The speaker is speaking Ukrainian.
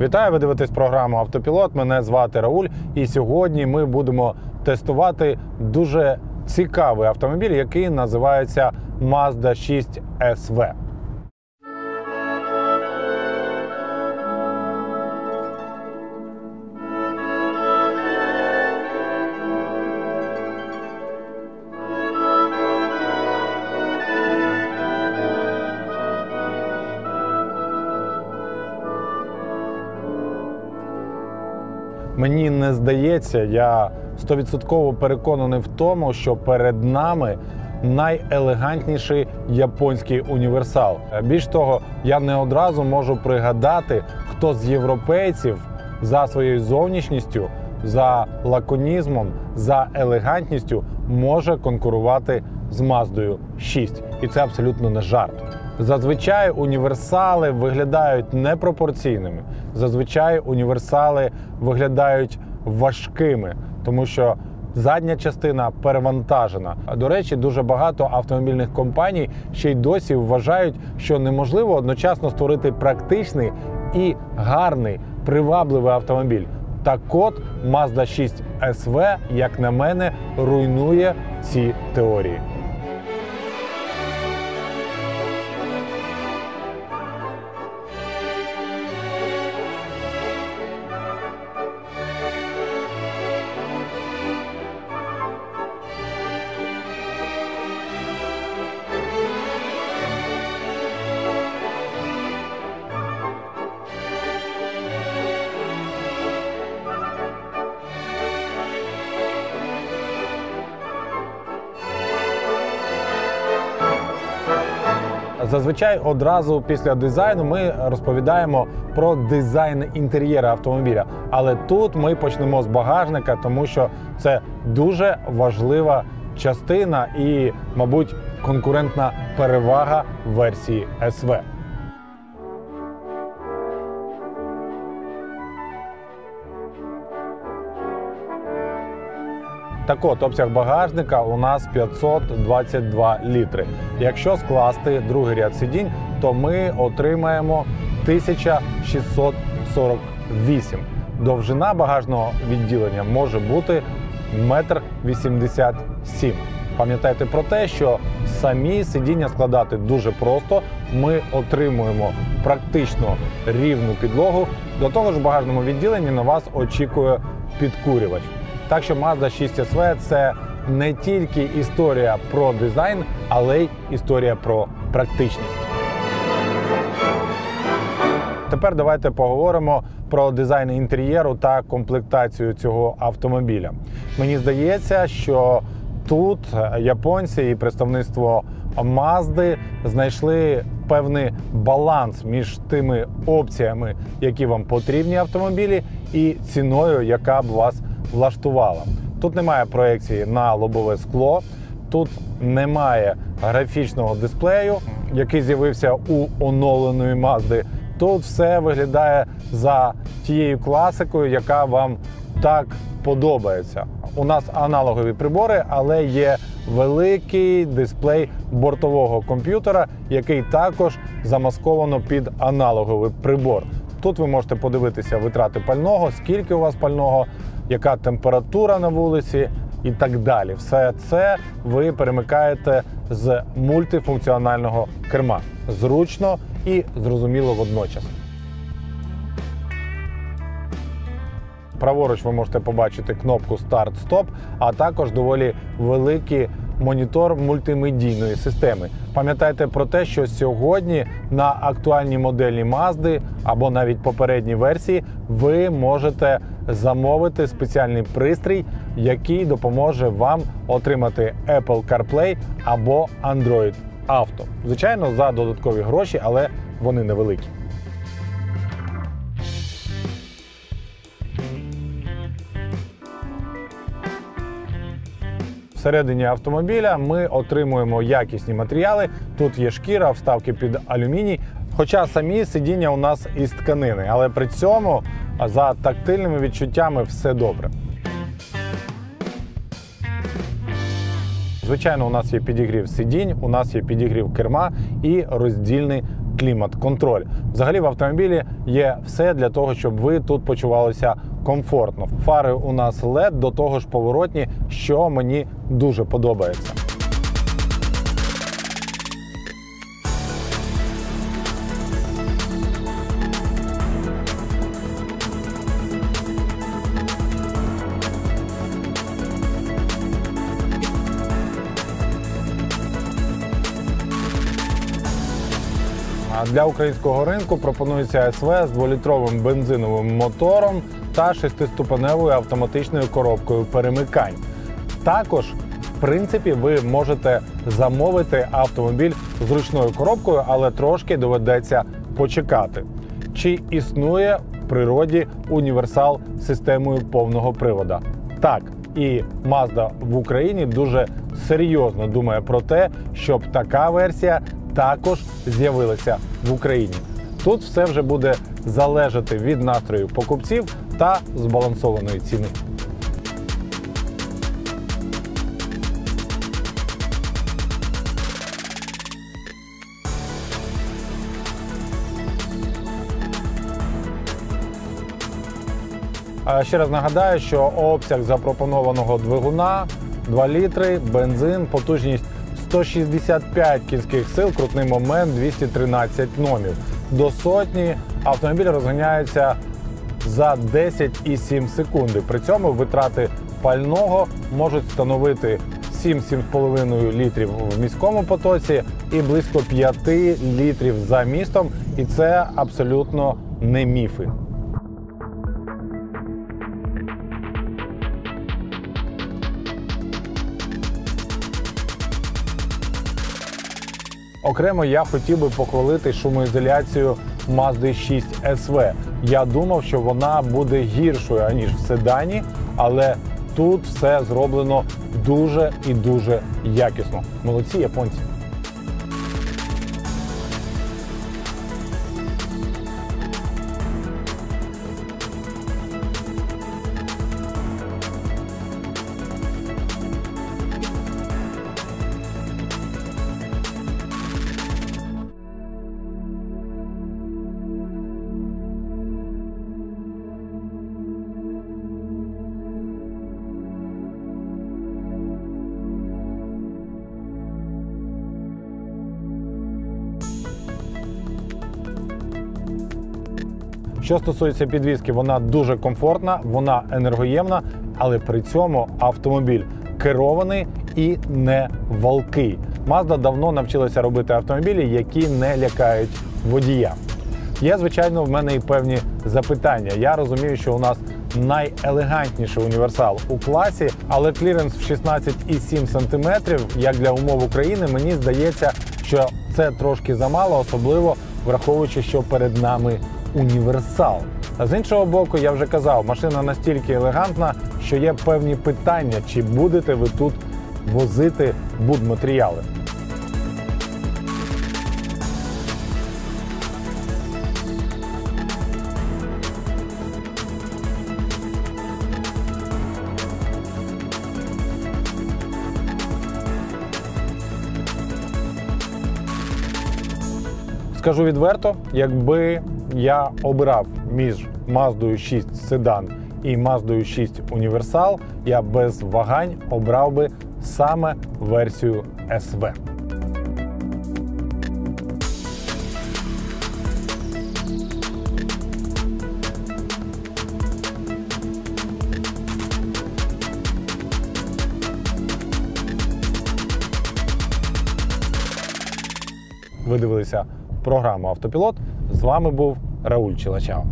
Вітаю, ви дивитесь програму Автопілот. Мене звати Рауль. І сьогодні ми будемо тестувати дуже цікавий автомобіль, який називається Mazda 6 SV. Мені не здається, я стовідсотково переконаний в тому, що перед нами найелегантніший японський універсал. Більш того, я не одразу можу пригадати, хто з європейців за своєю зовнішністю, за лаконізмом, за елегантністю може конкурувати з Маздою 6. І це абсолютно не жарт. Зазвичай універсали виглядають непропорційними. Зазвичай універсали виглядають важкими, тому що задня частина перевантажена. А до речі, дуже багато автомобільних компаній ще й досі вважають, що неможливо одночасно створити практичний і гарний привабливий автомобіль. Так от Mazda 6 SV, як на мене, руйнує ці теорії. Зазвичай одразу після дизайну ми розповідаємо про дизайн інтер'єра автомобіля. Але тут ми почнемо з багажника, тому що це дуже важлива частина і, мабуть, конкурентна перевага версії SV. Так от, обсяг багажника у нас 522 літри. Якщо скласти другий ряд сидінь, то ми отримаємо 1648. Довжина багажного відділення може бути 1,87 м. Пам'ятайте про те, що самі сидіння складати дуже просто. Ми отримуємо практично рівну підлогу. До того ж, в багажному відділенні на вас очікує підкурювач. Так що Mazda 6 SV – це не тільки історія про дизайн, але й історія про практичність. Тепер давайте поговоримо про дизайн інтер'єру та комплектацію цього автомобіля. Мені здається, що тут японці і представництво Mazda знайшли певний баланс між тими опціями, які вам потрібні автомобілі, і ціною, яка б вас влаштувала. Тут немає проекції на лобове скло, тут немає графічного дисплею, який з'явився у оновленої Мазди. Тут все виглядає за тією класикою, яка вам так подобається. У нас аналогові прибори, але є великий дисплей бортового комп'ютера, який також замасковано під аналоговий прибор. Тут ви можете подивитися витрати пального, скільки у вас пального, яка температура на вулиці і так далі. Все це ви перемикаєте з мультифункціонального керма. Зручно і зрозуміло водночас. Праворуч ви можете побачити кнопку Старт-Стоп, а також доволі великий монітор мультимедійної системи. Пам'ятайте про те, що сьогодні на актуальній моделі Mazda або навіть попередній версії ви можете замовити спеціальний пристрій, який допоможе вам отримати Apple CarPlay або Android Auto. Звичайно, за додаткові гроші, але вони невеликі. Всередині автомобіля ми отримуємо якісні матеріали. Тут є шкіра, вставки під алюміній. Хоча самі сидіння у нас із тканини, але при цьому за тактильними відчуттями все добре. Звичайно, у нас є підігрів сидінь, у нас є підігрів керма і роздільний клімат-контроль. Взагалі в автомобілі є все для того, щоб ви тут почувалися комфортно. Фари у нас LED, до того ж поворотні, що мені дуже подобається. Для українського ринку пропонується СВ з 2-літровим бензиновим мотором та 6-ступеневою автоматичною коробкою перемикань. Також, в принципі, ви можете замовити автомобіль з ручною коробкою, але трошки доведеться почекати. Чи існує в природі універсал з системою повного привода? Так, і Mazda в Україні дуже серйозно думає про те, щоб така версія також з'явилася в Україні. Тут все вже буде залежати від настрою покупців та збалансованої ціни. Ще раз нагадаю, що обсяг запропонованого двигуна 2 літри, бензин, потужність 165 кінських сил, крутний момент 213 номів. До сотні автомобіль розганяється за 10,7 секунди. При цьому витрати пального можуть становити 7-7,5 літрів в міському потоці і близько 5 літрів за містом. І це абсолютно не міфи. Окремо я хотів би похвалити шумоізоляцію Mazda 6 SV. Я думав, що вона буде гіршою аніж в седані, але тут все зроблено дуже і дуже якісно. Молодці японці. Що стосується підвізки, вона дуже комфортна, вона енергоємна, але при цьому автомобіль керований і не валкий. Mazda давно навчилася робити автомобілі, які не лякають водія. Є, звичайно, в мене і певні запитання. Я розумію, що у нас найелегантніший універсал у класі, але кліренс в 16,7 см, як для умов України, мені здається, що це трошки замало, особливо враховуючи, що перед нами універсал. А з іншого боку, я вже казав, машина настільки елегантна, що є певні питання, чи будете ви тут возити будматеріали. Скажу відверто, якби я обирав між Маздою 6 седан і Маздою 6 універсал, я без вагань обрав би саме версію СВ. Ви дивилися програму Автопілот. З вами був Рауль Чилачао.